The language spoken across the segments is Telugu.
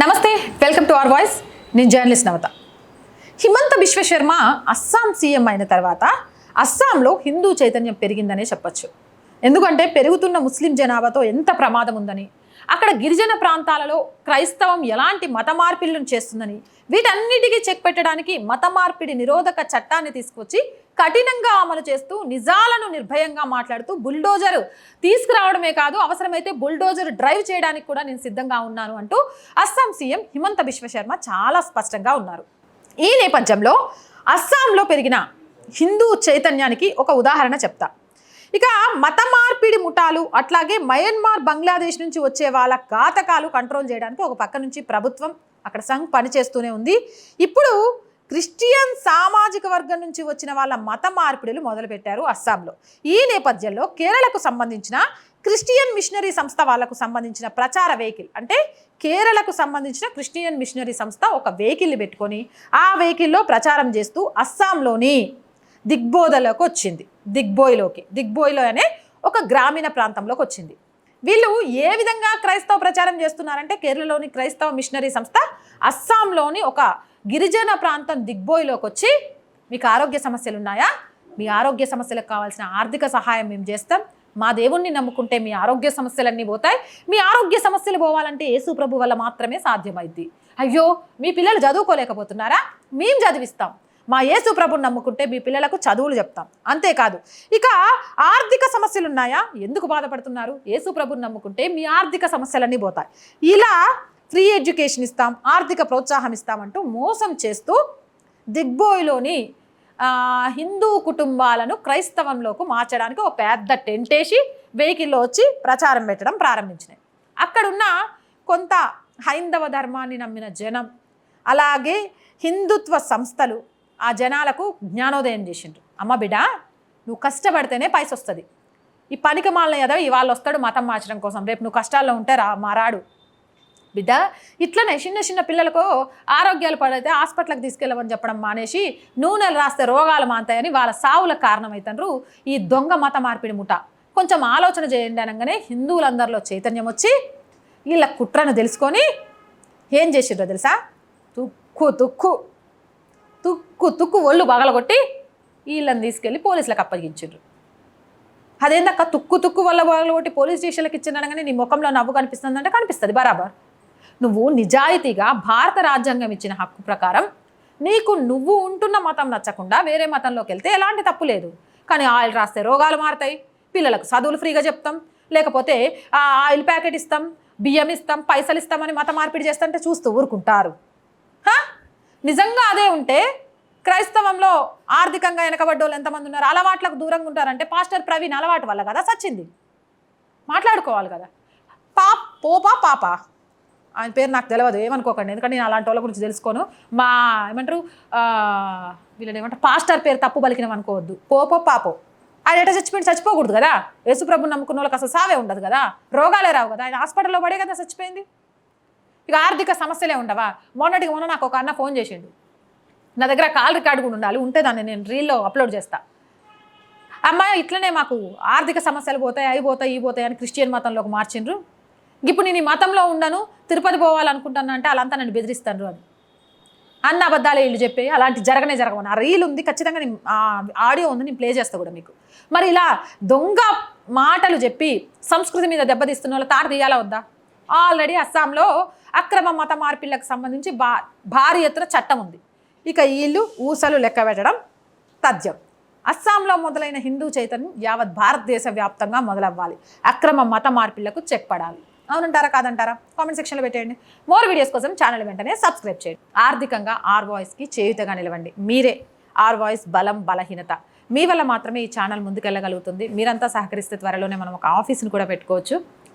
నమస్తే వెల్కమ్ టు అవర్ వాయిస్. నేను జర్నలిస్ట్ నవత. హిమంత విశ్వశర్మ అస్సాం సీఎం అయిన తర్వాత అస్సాంలో హిందూ చైతన్యం పెరిగిందనే చెప్పొచ్చు. ఎందుకంటే పెరుగుతున్న ముస్లిం జనాభాతో ఎంత ప్రమాదం ఉందని అక్కడ గిరిజన ప్రాంతాలలో క్రైస్తవం ఎలాంటి మత మార్పిళ్ళను చేస్తుందని వీటన్నిటికీ చెక్ పెట్టడానికి మత మార్పిడి నిరోధక చట్టాన్ని తీసుకొచ్చి కఠినంగా అమలు చేస్తూ నిజాలను నిర్భయంగా మాట్లాడుతూ బుల్డోజర్ తీసుకురావడమే కాదు అవసరమైతే బుల్డోజర్ డ్రైవ్ చేయడానికి కూడా నేను సిద్ధంగా ఉన్నాను అంటూ అస్సాం సీఎం హిమంత విశ్వశర్మ చాలా స్పష్టంగా ఉన్నారు. ఈ నేపథ్యంలో అస్సాంలో పెరిగిన హిందూ చైతన్యానికి ఒక ఉదాహరణ చెప్తా. ఇక మత మార్పిడి ముఠాలు అట్లాగే మయన్మార్ బంగ్లాదేశ్ నుంచి వచ్చే వాళ్ళ ఘాతకాలు కంట్రోల్ చేయడానికి ఒక పక్క నుంచి ప్రభుత్వం అక్కడ సంఘ్ పనిచేస్తూనే ఉంది. ఇప్పుడు క్రిస్టియన్ సామాజిక వర్గం నుంచి వచ్చిన వాళ్ళ మత మార్పిడులు మొదలుపెట్టారు అస్సాంలో. ఈ నేపథ్యంలో కేరళకు సంబంధించిన క్రిస్టియన్ మిషనరీ సంస్థ వాళ్ళకు సంబంధించిన ప్రచార వెహికల్ అంటే కేరళకు సంబంధించిన క్రిస్టియన్ మిషనరీ సంస్థ ఒక వెహికల్ని పెట్టుకొని ఆ వెహికల్లో ప్రచారం చేస్తూ అస్సాంలోని దిగ్బోధలోకి వచ్చింది. దిగ్బోయ్లోకి దిగ్బోయ్లో అనే ఒక గ్రామీణ ప్రాంతంలోకి వచ్చింది. వీళ్ళు ఏ విధంగా క్రైస్తవ ప్రచారం చేస్తున్నారంటే కేరళలోని క్రైస్తవ మిషనరీ సంస్థ అస్సాంలోని ఒక గిరిజన ప్రాంతం దిగ్బోయ్లోకి వచ్చి మీకు ఆరోగ్య సమస్యలు ఉన్నాయా? మీ ఆరోగ్య సమస్యలకు కావాల్సిన ఆర్థిక సహాయం మేము చేస్తాం. మా దేవుణ్ణి నమ్ముకుంటే మీ ఆరోగ్య సమస్యలన్నీ పోతాయి. మీ ఆరోగ్య సమస్యలు పోవాలంటే యేసు ప్రభు వల్ల మాత్రమే సాధ్యమైద్ది. అయ్యో మీ పిల్లలు చదువుకోలేకపోతున్నారా? మేము చదివిస్తాం. మా యేసు ప్రభుని నమ్ముకుంటే మీ పిల్లలకు చదువులు చెప్తాం. అంతేకాదు ఇక ఆర్థిక సమస్యలు ఉన్నాయా ఎందుకు బాధపడుతున్నారు? యేసు ప్రభుని నమ్ముకుంటే మీ ఆర్థిక సమస్యలన్నీ పోతాయి. ఇలా ఫ్రీ ఎడ్యుకేషన్ ఇస్తాం ఆర్థిక ప్రోత్సాహం ఇస్తామంటూ మోసం చేస్తూ దిగ్బోయ్లోని హిందూ కుటుంబాలను క్రైస్తవంలోకి మార్చడానికి ఒక పెద్ద టెంట్ వేసి వెహికల్లో వచ్చి ప్రచారం పెట్టడం ప్రారంభించినాయి. అక్కడున్న కొంత హైందవ ధర్మాన్ని నమ్మిన జనం అలాగే హిందుత్వ సంస్థలు ఆ జనాలకు జ్ఞానోదయం చేసిండ్రు. అమ్మ బిడ్డ నువ్వు కష్టపడితేనే పైస వస్తుంది ఈ పనికి మాలిన ఏదో ఇవాళ వస్తాడు మతం మార్చడం కోసం. రేపు నువ్వు కష్టాల్లో ఉంటే రా మారాడు బిడ్డ ఇట్లనే చిన్న చిన్న పిల్లలకు ఆరోగ్యాలు పడైతే హాస్పిటల్కి తీసుకెళ్ళమని చెప్పడం మానేసి నూనెలు రాస్తే రోగాలు మాంతాయని వాళ్ళ సావులకు కారణమవుతారు ఈ దొంగ మత మార్పిడి ముఠ. కొంచెం ఆలోచన చేయండి అనగానే హిందువులందరిలో చైతన్యం వచ్చి వీళ్ళ కుట్రను తెలుసుకొని ఏం చేసిండ్రో తెలుసా? తుక్కు తుక్కు. తుక్కు తుక్కు ఒళ్ళు పగలగొట్టి వీళ్ళని తీసుకెళ్ళి పోలీసులకు అప్పగించిండ్రు. అదేందక్క తుక్కు తుక్కు వల్ల పగలగొట్టి పోలీస్ స్టేషన్లకు ఇచ్చినడగానే నీ ముఖంలో నవ్వు కనిపిస్తుందంటే కనిపిస్తుంది బరాబర్. నువ్వు నిజాయితీగా భారత రాజ్యాంగం ఇచ్చిన హక్కు ప్రకారం నీకు నువ్వు ఉంటున్న మతం నచ్చకుండా వేరే మతంలోకి వెళ్తే ఎలాంటి తప్పు లేదు. కానీ ఆయిల్ రాస్తే రోగాలు మారతాయి పిల్లలకు చదువులు ఫ్రీగా చెప్తాం లేకపోతే ఆయిల్ ప్యాకెట్ ఇస్తాం బియ్యం ఇస్తాం పైసలు ఇస్తామని మత మార్పిడి చేస్తుంటే చూస్తూ ఊరుకుంటారు. నిజంగా అదే ఉంటే క్రైస్తవంలో ఆర్థికంగా వెనకబడ్డోళ్ళు ఎంతమంది ఉన్నారు? అలవాట్లకు దూరంగా ఉంటారంటే పాస్టర్ ప్రవీణ్ అలవాటు వల్ల కదా సచ్చింది. మాట్లాడుకోవాలి కదా. పా పోపా పాప. ఆయన పేరు నాకు తెలియదు ఏమనుకోకండి. ఎందుకంటే నేను అలాంటి వాళ్ళ గురించి తెలుసుకోను. మా ఏమంటారు? వీళ్ళని ఏమంటారు? పాస్టర్ పేరు తప్పు బలికినాం అనుకోవద్దు. పోపో పాపో. ఆయన ఎట చచ్చిపోయింది చచ్చిపోకూడదు కదా. యేసుప్రభు నమ్ముకున్న వాళ్ళకి అసలు సావే ఉండదు కదా. రోగాలే రావు కదా. ఆయన హాస్పిటల్లో పడే కదా చచ్చిపోయింది. ఇక ఆర్థిక సమస్యలే ఉండవా? మొన్నటికి మొన్న నాకు ఒక అన్న ఫోన్ చేసిండు. నా దగ్గర కాల్ రికార్డు కూడా ఉండాలి ఉంటే దాన్ని నేను రీల్లో అప్లోడ్ చేస్తా. అమ్మాయి ఇట్లనే మాకు ఆర్థిక సమస్యలు పోతాయి అవి పోతాయి ఇవి పోతాయి అని క్రిస్టియన్ మతంలోకి మార్చిండ్రు. ఇప్పుడు నేను ఈ మతంలో ఉండను తిరుపతి పోవాలనుకుంటాను అంటే వాళ్ళంతా నన్ను బెదిరిస్తాను అని అన్న అబద్ధాలు వీళ్ళు చెప్పి అలాంటి జరగనే జరగవని ఆ రీల్ ఉంది ఖచ్చితంగా నేను ఆడియో ఉంది నేను ప్లే చేస్తా కూడా మీకు. మరి ఇలా దొంగ మాటలు చెప్పి సంస్కృతి మీద దెబ్బతీస్తున్న వాళ్ళ తాట తీయాలా వద్దా? ఆల్రెడీ అస్సాంలో అక్రమ మత మార్పిళ్ళకు సంబంధించి బా భారీ ఎత్తున చట్టం ఉంది. ఇక వీళ్ళు ఊసలు లెక్క పెట్టడం తథ్యం. అస్సాంలో మొదలైన హిందూ చైతన్యం యావత్ భారతదేశ వ్యాప్తంగా మొదలవ్వాలి. అక్రమ మత మార్పిళ్ళకు చెక్ పడాలి అవునంటారా కాదంటారా? కామెంట్ సెక్షన్లో పెట్టేయండి. మోర్ వీడియోస్ కోసం ఛానల్ వెంటనే సబ్స్క్రైబ్ చేయండి. ఆర్థికంగా ఆర్ వాయిస్కి చేయుతగా నిలవండి. మీరే ఆర్ వాయిస్ బలం బలహీనత. మీ వల్ల మాత్రమే ఈ ఛానల్ ముందుకెళ్ళగలుగుతుంది. మీరంతా సహకరిస్తే త్వరలోనే మనం ఒక ఆఫీస్ని కూడా పెట్టుకోవచ్చు.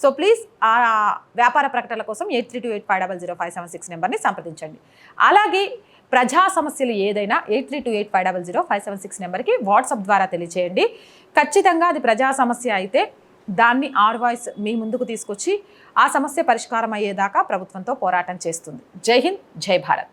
సో ప్లీజ్ ఆ వ్యాపార ప్రకటనల కోసం eight three two eight five double zero five seven six నెంబర్ని సంప్రదించండి. అలాగే ప్రజా సమస్యలు ఏదైనా eight three two eight five double zero five seven six నెంబర్కి వాట్సాప్ ద్వారా తెలియచేయండి. ఖచ్చితంగా అది ప్రజా సమస్య అయితే దాన్ని ఆర్ వాయిస్ మీ ముందుకు తీసుకొచ్చి ఆ సమస్య పరిష్కారం అయ్యేదాకా ప్రభుత్వంతో పోరాటం చేస్తుంది. జై హింద్ జై భారత్.